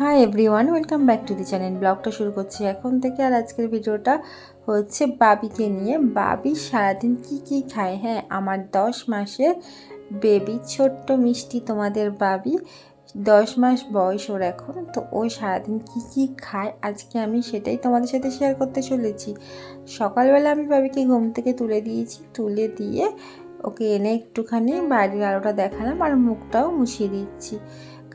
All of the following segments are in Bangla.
Hi everyone welcome back to the channel ব্লগটা শুরু করছি এখন থেকে আর আজকের ভিডিওটা হচ্ছে বাবিকে নিয়ে। বাবি সারাদিন কি কি খায়? হ্যাঁ আমার দশ মাসের বেবি ছোট্ট মিষ্টি তোমাদের বাবি। দশ মাস বয়স ওর এখন, তো ও সারাদিন কি কি খায়? আজকে আমি সেটাই তোমাদের সাথে শেয়ার করতে চলেছি। সকালবেলা আমি বাবিকে ঘুম থেকে তুলে দিয়েছি। তুলে দিয়ে ওকে এনে একটুখানি বাড়ির আলোটা দেখালাম আর মুখটাও মুছিয়ে দিচ্ছি।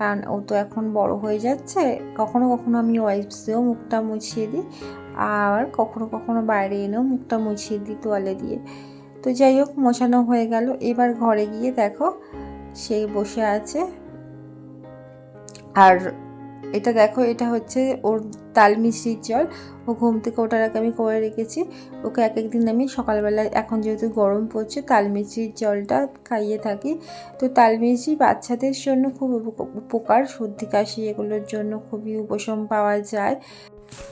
কারণ ও তো এখন বড় হয়ে যাচ্ছে, কখনো কখনো আমি ওয়াইপস দিয়েও মুখটা মুছিয়ে দিই, আর কখনো কখনো বাইরে এনেও মুখটা মুছিয়ে দিই তোয়ালে দিয়ে। তো যাই হোক, মোছানো হয়ে গেল। এবার ঘরে গিয়ে দেখো, সে বসে আছে। আর এটা দেখো, এটা হচ্ছে ওর তাল মিষ্টির জল। ও ঘুম থেকে ওঠার আগে আমি করে রেখেছি। ওকে এক একদিন আমি সকালবেলা এখন যেহেতু গরম পড়ছে, তাল মিষ্টির জলটা খাইয়ে থাকি। তো তাল মিষ্টি বাচ্চাদের জন্য খুব উপ- উপকার। সর্দি, কাশি এগুলোর জন্য খুবই উপশম পাওয়া যায়।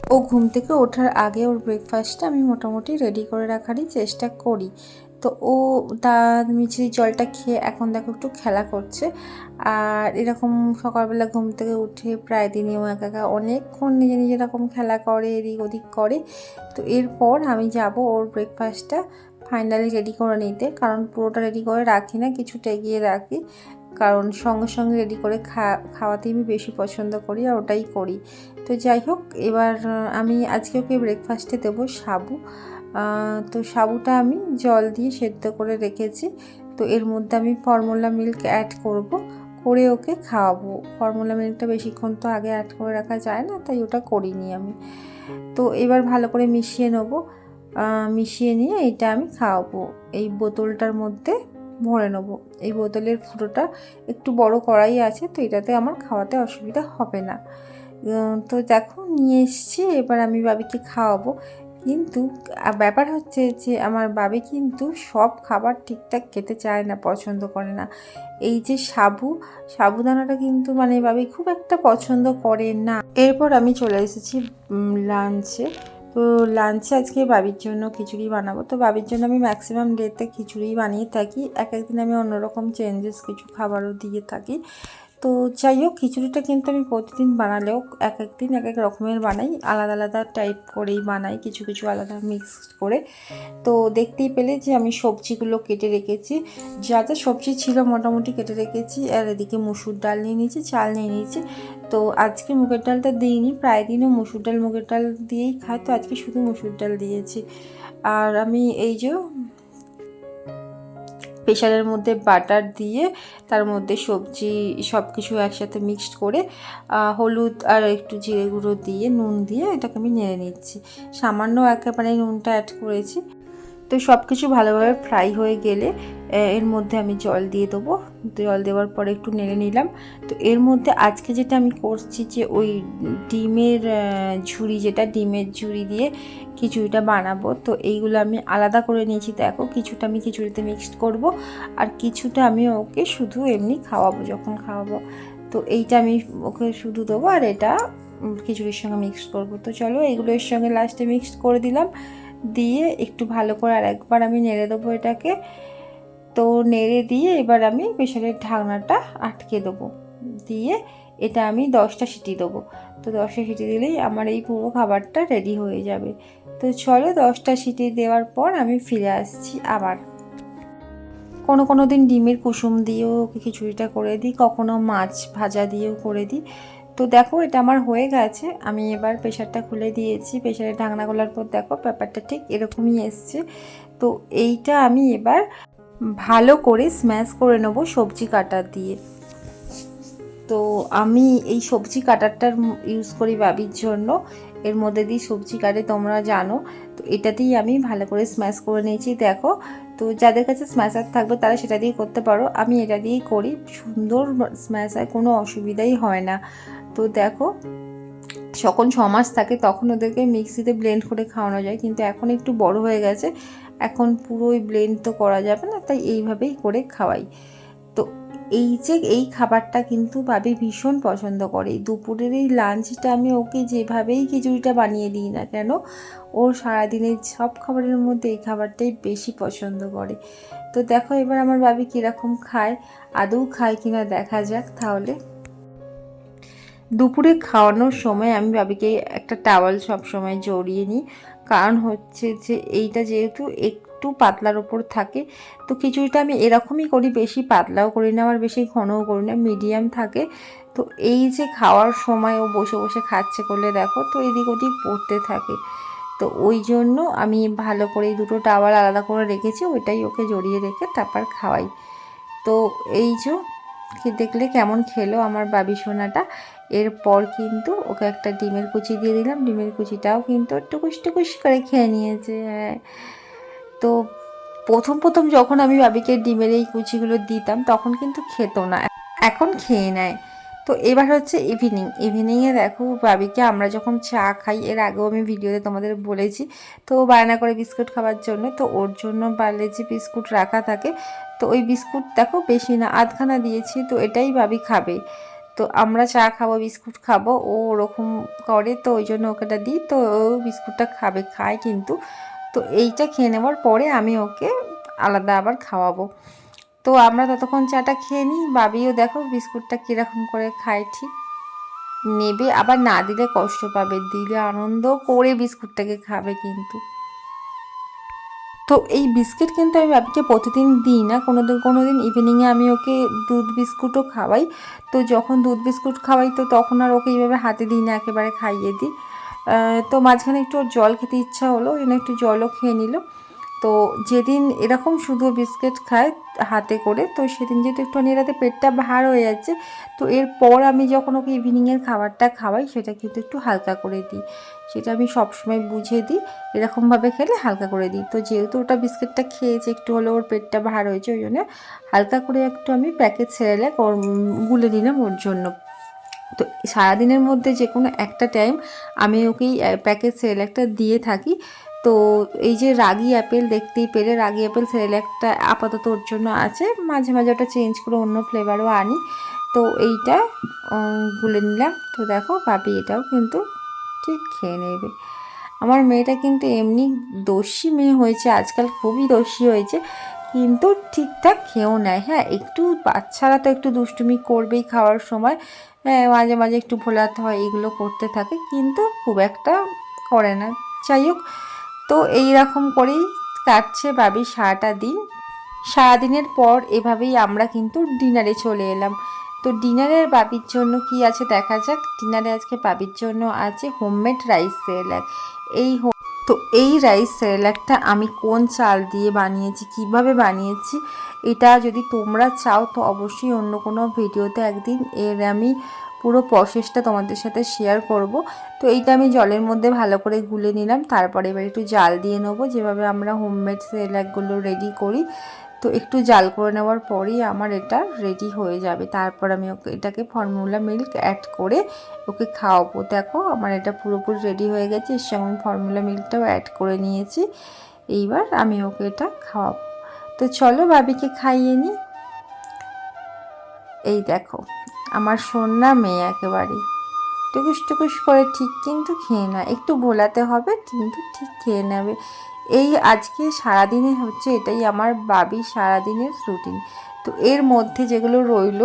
ও ঘুম থেকে ওঠার আগে ওর ব্রেকফাস্টটা আমি মোটামুটি রেডি করে রাখারই চেষ্টা করি। তো ও তার মিষ্টির জলটা খেয়ে এখন দেখো একটু খেলা করছে। আর এরকম সকালবেলা ঘুম থেকে উঠে প্রায় দিনই ও একা একা অনেকক্ষণ নিজে নিজে এরকম খেলা করে, এদিক ওদিক করে। তো এরপর আমি যাব ওর ব্রেকফাস্টটা ফাইনালি রেডি করে নিতে। কারণ পুরোটা রেডি করে রাখি না কিছুটা এগিয়ে রাখি। কারণ সঙ্গে সঙ্গে রেডি করে খা, খাওয়াতেই আমি বেশি পছন্দ করি আর ওটাই করি। তো যাই হোক, এবার আমি আজকে ওকে ব্রেকফাস্টে দেবো সাবু। তো সাবুটা আমি জল দিয়ে সেদ্ধ করে রেখেছি। তো এর মধ্যে আমি ফর্মুলা মিল্ক অ্যাড করব, করে ওকে খাওয়াবো। ফর্মুলা মিল্কটা বেশিক্ষণ তো আগে অ্যাড করে রাখা যায় না, তাই ওটা করিনি আমি। তো এবার ভালো করে মিশিয়ে নেব। মিশিয়ে নিয়ে এটা আমি খাওয়াবো। এই বোতলটার মধ্যে ভরে নেব। এই বোতলের ফুটোটা একটু বড় কড়াই আছে, তো এটাতে আমার খাওয়াতে অসুবিধা হবে না। তো দেখো নিয়ে এসছি, এবার আমি বাবিকে খাওয়াবো। কিন্তু ব্যাপার হচ্ছে যে আমার বাবি কিন্তু সব খাবার ঠিকঠাক খেতে চায় না, পছন্দ করে না। এই যে সাবু, সাবুদানাটা কিন্তু মানে বাবি খুব একটা পছন্দ করে না। এরপর আমি চলে এসেছি লাঞ্চে। তো লাঞ্চে আজকে বাবির জন্য খিচুড়ি বানাবো। তো বাবির জন্য আমি ম্যাক্সিমাম ডেতে খিচুড়ি বানিয়ে থাকি। এক একদিন আমি অন্যরকম চেঞ্জেস কিছু খাবারও দিয়ে থাকি। তো যাই হোক, খিচুড়িটা কিন্তু আমি প্রতিদিন বানালেও এক এক দিন এক এক রকমের বানাই। আলাদা আলাদা টাইপ করেই বানাই, কিছু কিছু আলাদা মিক্স করে। তো দেখতেই পেলে যে আমি সবজিগুলো কেটে রেখেছি। যা যা সবজি ছিল মোটামুটি কেটে রেখেছি। আর এদিকে মুসুর ডাল নিয়ে নিয়েছি, চাল নিয়ে নিয়েছি। তো আজকে মুগের ডালটা দিইনি, প্রায় দিনও মুসুর ডাল মুগের ডাল দিয়েই খাই তো আজকে শুধু মুসুর ডাল দিয়েছি। আর আমি এই যে প্রেশারের মধ্যে বাটার দিয়ে তার মধ্যে সবজি সব কিছু একসাথে মিক্সড করে হলুদ আর একটু জিরে গুঁড়ো দিয়ে, নুন দিয়ে এটাকে আমি নেড়ে নিচ্ছি। সামান্য একেবারে নুনটা অ্যাড করেছি। তো সব কিছু ভালোভাবে ফ্রাই হয়ে গেলে এর মধ্যে আমি জল দিয়ে দেবো। জল দেওয়ার পরে একটু নেড়ে নিলাম। তো এর মধ্যে আজকে যেটা আমি করছি যে ওই ডিমের ঝুড়ি যেটা, ডিমের ঝুড়ি দিয়ে খিচুড়িটা বানাবো। তো এইগুলো আমি আলাদা করে নিয়েছি। দেখো কিছুটা আমি খিচুড়িতে মিক্সড করব আর কিছুটা আমি ওকে শুধু এমনি খাওয়াবো, যখন খাওয়াবো। তো এইটা আমি ওকে শুধু দেবো আর এটা খিচুড়ির সঙ্গে মিক্স করব। তো চলো এগুলো এর সঙ্গে লাস্টে মিক্সড করে দিলাম। দিয়ে একটু ভালো করে আর একবার আমি নেড়ে দেবো এটাকে। তো নেড়ে দিয়ে এবার আমি প্রেশারের ঢাকনাটা আটকে দেবো। দিয়ে এটা আমি দশটা সিটি দেবো। তো দশটা সিটি দিলেই আমার এই পুরো খাবারটা রেডি হয়ে যাবে। তো চলো দশটা সিটি দেওয়ার পর আমি ফিরে আসছি আবার। কোনো কোনো দিন ডিমের কুসুম দিয়েও খিচুড়িটা করে দিই, কখনো মাছ ভাজা দিয়েও করে দিই। তো দেখো, এটা আমার হয়ে গেছে। আমি এবার প্রেশারটা খুলে দিয়েছি। প্রেশারের ঢাকনা খোলার পর দেখো, ব্যাপারটা ঠিক এরকমই এসছে। তো এইটা আমি এবার ভালো করে স্ম্যাশ করে নেব সবজি কাটার দিয়ে। তো আমি এই সবজি কাটারটার ইউজ করি বাবির জন্য। এর মধ্যে দিয়ে সবজি কাটে, তোমরা জানো। তো এটাতেই আমি ভালো করে স্ম্যাশ করে নিয়েছি, দেখো। তো যাদের কাছে স্ম্যাশার থাকবে, তারা সেটা দিয়ে করতে পারো। আমি এটা দিয়েই করি। সুন্দর স্ম্যাশ হয় কোনো অসুবিধাই হয় না। তো দেখো, যখন ছ মাস থাকে তখন ওদেরকে মিক্সিতে ব্লেন্ড করে খাওয়ানো যায়, কিন্তু এখন একটু বড় হয়ে গেছে, এখন পুরোই ব্লেন্ড তো করা যাবে না, তাই এইভাবেই করে খাওয়াই। তো এই যে এই খাবারটা কিন্তু ভাবি ভীষণ পছন্দ করে। দুপুরের এই লাঞ্চটা আমি ওকে যেভাবেই খিচুড়িটা বানিয়ে দিই না কেন ওর সারাদিনের সব খাবারের মধ্যে এই খাবারটাই বেশি পছন্দ করে। তো দেখো এবার আমার বাবি কীরকম খায়, আদৌ খায় কিনা দেখা যাক তাহলে। দুপুরে খাওয়ানোর সময় আমি বাবিকে একটা টাওয়াল সব সময় জড়িয়ে নিই। কারণ হচ্ছে যে এইটা যেহেতু একটু পাতলার ওপর থাকে, তো খিচুড়িটা আমি এরকমই করি, বেশি পাতলাও করি না, আবার বেশি ঘনও করি না মিডিয়াম থাকে। তো এই যে খাওয়ার সময় ও বসে বসে খাচ্ছে করলে দেখো, তো এদিক ওদিক পড়তে থাকে। তো ওই জন্য আমি ভালো করে দুটো টাওয়াল আলাদা করে রেখেছি, ওইটাই ওকে জড়িয়ে রেখে তারপর খাওয়াই। তো এই যে দেখলে কেমন খেলো আমার বাবি সোনাটা। এরপর কিন্তু ওকে একটা ডিমের কুচি দিয়ে দিলাম। ডিমের কুচিটাও কিন্তু টুকুস টুকুস করে খেয়ে নিয়েছে হ্যাঁ। তো প্রথম প্রথম যখন আমি বাবিকে ডিমের এই কুচিগুলো দিতাম, তখন কিন্তু খেত না, এখন খেয়ে নেয়। তো এবার হচ্ছে ইভিনিং ইভিনিংয়ে দেখো বাবিকে আমরা যখন চা খাই, এর আগেও আমি ভিডিওতে তোমাদের বলেছি, তো বায়না করে বিস্কুট খাওয়ার জন্য, তো ওর জন্য পারলেজি বিস্কুট রাখা থাকে। তো ওই বিস্কুট দেখো বেশি না, আধখানা দিয়েছি, তো এটাই ভাবি খাবে। তো আমরা চা খাব, বিস্কুট খাব, ও ওরকম করে, তো ওই জন্য ওকেটা দিই, তো ও বিস্কুটটা খাবে, খায় কিন্তু। তো এইটা খেয়ে নেওয়ার পরে আমি ওকে আলাদা আবার খাওয়াবো। তো আমরা ততক্ষণ চাটা খেয়ে নিই, বাবিও দেখো বিস্কুটটা কীরকম করে খায়, ঠিক নেবে, আবার না দিলে কষ্ট পাবে, দিলে আনন্দ করে বিস্কুটটাকে খাবে কিন্তু। তো এই বিস্কিট কিন্তু আমি বাবিকে প্রতিদিন দিই না কোনো দিন কোনো দিন ইভিনিংয়ে আমি ওকে দুধ বিস্কুটও খাওয়াই। তো যখন দুধ বিস্কুট খাওয়াই, তো তখন আর ওকে এইভাবে হাতে দিই না, একেবারে খাইয়ে দিই। তো মাঝখানে একটু ওর জল খেতে ইচ্ছা হলো, ওই জন্য একটু জলও খেয়ে নিল। তো যেদিন এরকম শুধু বিস্কিট খায় হাতে করে, তো সেদিন যেহেতু একটু রাতে পেটটা ভার হয়ে যাচ্ছে, তো এরপর আমি যখন ওকে ইভিনিংয়ের খাবারটা খাওয়াই, সেটা কিন্তু একটু হালকা করে দিই। সেটা আমি সবসময় বুঝে দিই, এরকমভাবে খেলে হালকা করে দিই। তো যেহেতু ওটা বিস্কিটটা খেয়েছে, একটু হলেও ওর পেটটা ভার হয়েছে, ওই জন্য হালকা করে একটু আমি প্যাকেট ছেড়ে ওর গুলে নিলাম ওর জন্য। তো সারাদিনের মধ্যে যে কোনো একটা টাইম আমি ওকে প্যাকেট একটা দিয়ে থাকি। তো এই যে রাগি অ্যাপেল দেখতেই পেলে, রাগি অ্যাপেল সেরেলাকটা আপাতত ওর জন্য আছে। মাঝে মাঝে ওটা চেঞ্জ করে অন্য ফ্লেভারও আনি। তো এইটা গুলে নিলাম। তো দেখো, ভাবি এটাও কিন্তু ঠিক খেয়ে নেবে। আমার মেয়েটা কিন্তু এমনি দোষী মেয়ে হয়েছে, আজকাল খুবই দোষী হয়েছে, কিন্তু ঠিকঠাক খেয়েও নেয়। হ্যাঁ একটু বাচ্চারা তো একটু দুষ্টুমি করবেই খাওয়ার সময়। হ্যাঁ মাঝে মাঝে একটু ভোলাতে হয়, এগুলো করতে থাকে, কিন্তু খুব একটা করে না। যাই হোক তো এই রকম করেই কাটছে ভাবি সারাটা দিন। সারাদিনের পর এভাবেই আমরা কিন্তু ডিনারে চলে এলাম। তো ডিনারের বাবির জন্য কি আছে দেখা যাক। ডিনারে আজকে বাবির জন্য আছে হোমমেড রাইস সেরেলাক এই তো এই রাইস সেরেলাকটা আমি কোন চাল দিয়ে বানিয়েছি, কীভাবে বানিয়েছি, এটা যদি তোমরা চাও তো অবশ্যই অন্য কোনো ভিডিওতে একদিন এর আমি পুরো প্রসেসটা তোমাদের সাথে শেয়ার করব। তো এইটা আমি জলের মধ্যে ভালো করে গুলে নিলাম, তারপরে এবার একটু জাল দিয়ে নেব। যেভাবে আমরা হোমমেড সেলাকগুলো রেডি করি, তো একটু জাল করে নেওয়ার পরেই আমার এটা রেডি হয়ে যাবে। তারপর আমি ওকে, এটাকে ফর্মুলা মিল্ক অ্যাড করে ওকে খাওয়াবো। দেখো, আমার এটা পুরোপুরি রেডি হয়ে গেছে, এর সঙ্গে ফর্মুলা মিল্কটাও অ্যাড করে নিয়েছি। এইবার আমি ওকে এটা খাওয়াবো। তো চলো বাবিকে খাইয়ে নিই। এই দেখো। আমার সন্না মেয়ে একেবারে। টুকুস টুকুস করে ঠিক কিন্তু খেয়ে না একটু ভোলাতে হবে, কিন্তু ঠিক খেয়ে নেবে। এই আজকে সারাদিনে হচ্ছে এটাই আমার বাবি সারাদিনের রুটিন তো এর মধ্যে যেগুলো রইল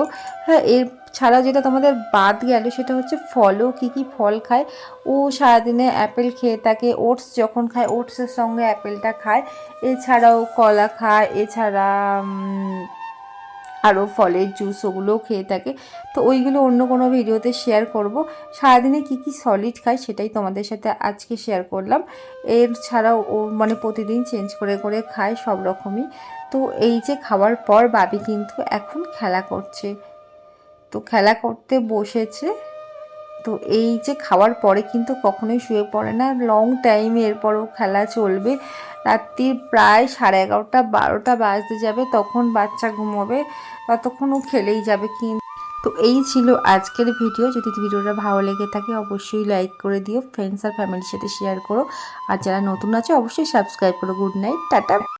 হ্যাঁ এর ছাড়া যেটা তোমাদের বাদ গেল সেটা হচ্ছে ফলও কী কী ফল খায়। ও সারাদিনে অ্যাপেল খেয়ে থাকে, ওটস যখন খায়, ওটসের সঙ্গে অ্যাপেলটা খায়। এছাড়াও কলা খায়, এছাড়া আরও ফলের জুস ওগুলোও খেয়ে থাকে। তো ওইগুলো অন্য কোনো ভিডিওতে শেয়ার করব। সারাদিনে কি কি সলিড খায় সেটাই তোমাদের সাথে আজকে শেয়ার করলাম। এর ছাড়াও ও মানে প্রতিদিন চেঞ্জ করে করে খায় সব রকমই। তো এই যে খাওয়ার পর বাবি কিন্তু এখন খেলা করছে। তো খেলা করতে বসেছে। তো এই যে খাওয়ার পরে কিন্তু কখনোই শুয়ে পড়ে না। লং টাইম এরপরও খেলা চলবে। রাত্রির প্রায় সাড়ে এগারোটা, বারোটা বাজতে যাবে, তখন বাচ্চা ঘুমোবে, ততক্ষণ ও খেলেই যাবে কিন্তু। তো এই ছিল আজকের ভিডিও। যদি ভিডিওটা ভালো লেগে থাকে, অবশ্যই লাইক করে দিও ফ্রেন্ডস আর ফ্যামিলির সাথে শেয়ার করো। আর যারা নতুন আছে, অবশ্যই সাবস্ক্রাইব করো। Good night tata.